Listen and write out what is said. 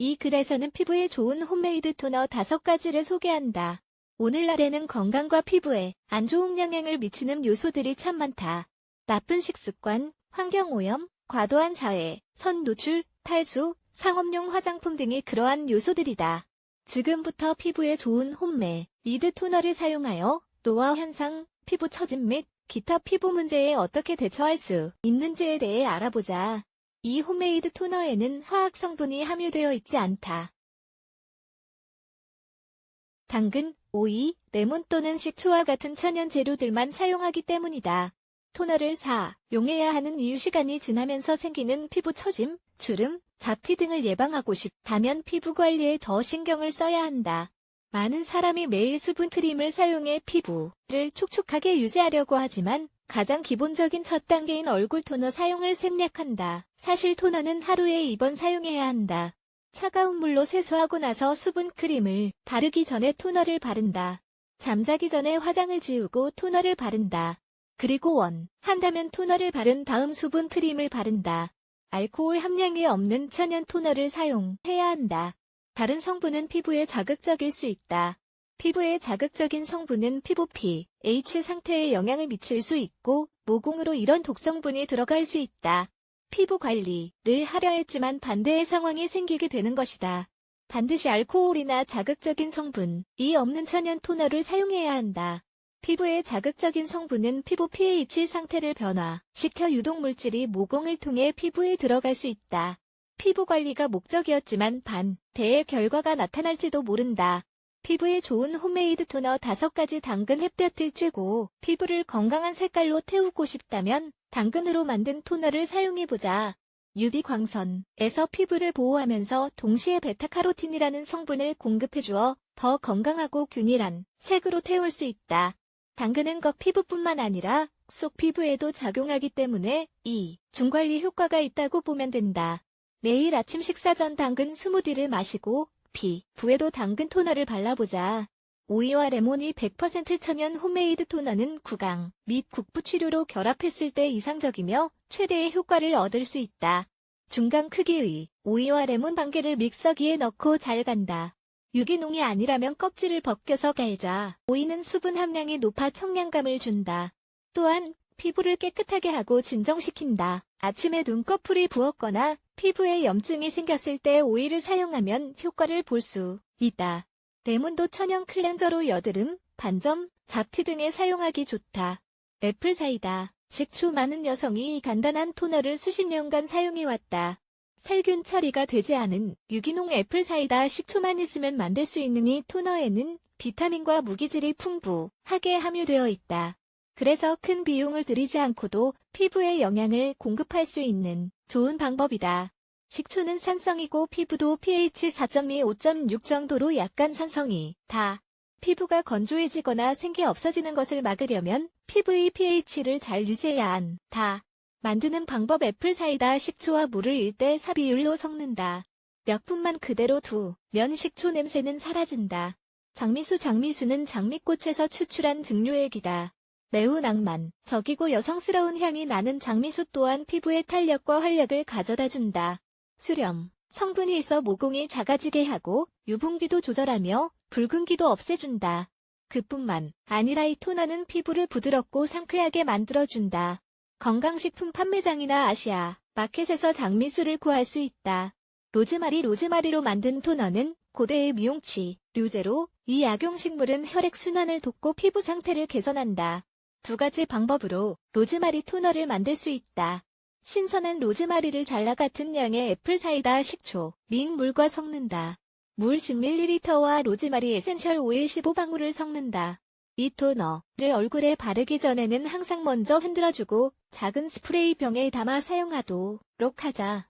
이 글에서는 피부에 좋은 홈메이드 토너 5가지를 소개한다. 오늘날에는 건강과 피부에 안 좋은 영향을 미치는 요소들이 참 많다. 나쁜 식습관, 환경오염, 과도한 자외, 선 노출, 탈수, 상업용 화장품 등이 그러한 요소들이다. 지금부터 피부에 좋은 홈메 이드 토너를 사용하여 노화 현상, 피부 처짐 및 기타 피부 문제에 어떻게 대처할 수 있는지에 대해 알아보자. 이 홈메이드 토너에는 화학 성분이 함유되어 있지 않다. 당근, 오이, 레몬 또는 식초와 같은 천연 재료들만 사용하기 때문이다. 토너를 사 용해야 하는 이유 시간이 지나면서 생기는 피부 처짐, 주름, 잡티 등을 예방하고 싶다면 피부 관리에 더 신경을 써야 한다. 많은 사람이 매일 수분 크림을 사용해 피부를 촉촉하게 유지하려고 하지만 가장 기본적인 첫 단계인 얼굴 토너 사용을 생략한다. 사실 토너는 하루에 2번 사용해야 한다. 차가운 물로 세수하고 나서 수분 크림을 바르기 전에 토너를 바른다. 잠자기 전에 화장을 지우고 토너를 바른다. 그리고 원, 한다면 토너를 바른 다음 수분 크림을 바른다. 알코올 함량이 없는 천연 토너를 사용해야 한다. 다른 성분은 피부에 자극적일 수 있다. 피부에 자극적인 성분은 피부 pH 상태에 영향을 미칠 수 있고 모공으로 이런 독성분이 들어갈 수 있다. 피부 관리를 하려 했지만 반대의 상황이 생기게 되는 것이다. 반드시 알코올이나 자극적인 성분이 없는 천연 토너를 사용해야 한다. 피부의 자극적인 성분은 피부 pH 상태를 변화시켜 유독물질이 모공을 통해 피부에 들어갈 수 있다. 피부 관리가 목적이었지만 반대의 결과가 나타날지도 모른다. 피부에 좋은 홈메이드 토너 5가지 당근 햇볕을 쬐고 피부를 건강한 색깔로 태우고 싶다면 당근으로 만든 토너를 사용해보자. UV 광선에서 피부를 보호하면서 동시에 베타카로틴이라는 성분을 공급해주어 더 건강하고 균일한 색으로 태울 수 있다. 당근은 겉 피부뿐만 아니라 속 피부에도 작용하기 때문에 이 중관리 효과가 있다고 보면 된다. 매일 아침 식사 전 당근 스무디를 마시고 피 부에도 당근 토너를 발라보자. 오이와 레몬이 100% 천연 홈메이드 토너는 구강 및 국부 치료로 결합했을 때 이상적이며 최대의 효과를 얻을 수 있다. 중간 크기의 오이와 레몬 반 개를 믹서기에 넣고 잘 간다. 유기농이 아니라면 껍질을 벗겨서 갈자. 오이는 수분 함량이 높아 청량감을 준다. 또한 피부를 깨끗하게 하고 진정시킨다. 아침에 눈꺼풀이 부었거나 피부에 염증이 생겼을 때 오이를 사용하면 효과를 볼 수 있다. 레몬도 천연 클렌저로 여드름, 반점, 잡티 등에 사용하기 좋다. 애플 사이다. 식초 많은 여성이 이 간단한 토너를 수십 년간 사용해왔다. 살균 처리가 되지 않은 유기농 애플 사이다 식초만 있으면 만들 수 있는 이 토너에는 비타민과 무기질이 풍부하게 함유되어 있다. 그래서 큰 비용을 들이지 않고도 피부에 영양을 공급할 수 있는 좋은 방법이다. 식초는 산성이고 피부도 pH 4.2, 5.6 정도로 약간 산성이 다. 피부가 건조해지거나 생기 없어지는 것을 막으려면 피부의 pH를 잘 유지해야 한다. 만드는 방법 애플 사이다 식초와 물을 1대 4 비율로 섞는다. 몇 분만 그대로 두면 식초 냄새는 사라진다. 장미수 장미수는 장미꽃에서 추출한 증류액이다. 매우 낭만 적이고 여성스러운 향이 나는 장미수 또한 피부의 탄력과 활력을 가져다 준다. 수렴, 성분이 있어 모공이 작아지게 하고 유분기도 조절하며 붉은기도 없애준다. 그뿐만 아니라 이 토너는 피부를 부드럽고 상쾌하게 만들어준다. 건강식품 판매장이나 아시아 마켓에서 장미수를 구할 수 있다. 로즈마리 로즈마리로 만든 토너는 고대의 미용치, 류제로 이 약용식물은 혈액순환을 돕고 피부 상태를 개선한다. 두 가지 방법으로 로즈마리 토너를 만들 수 있다. 신선한 로즈마리를 잘라 같은 양의 애플 사이다 식초, 민 물과 섞는다. 물 10ml와 로즈마리 에센셜 오일 15방울을 섞는다. 이 토너를 얼굴에 바르기 전에는 항상 먼저 흔들어주고 작은 스프레이 병에 담아 사용하도록 하자.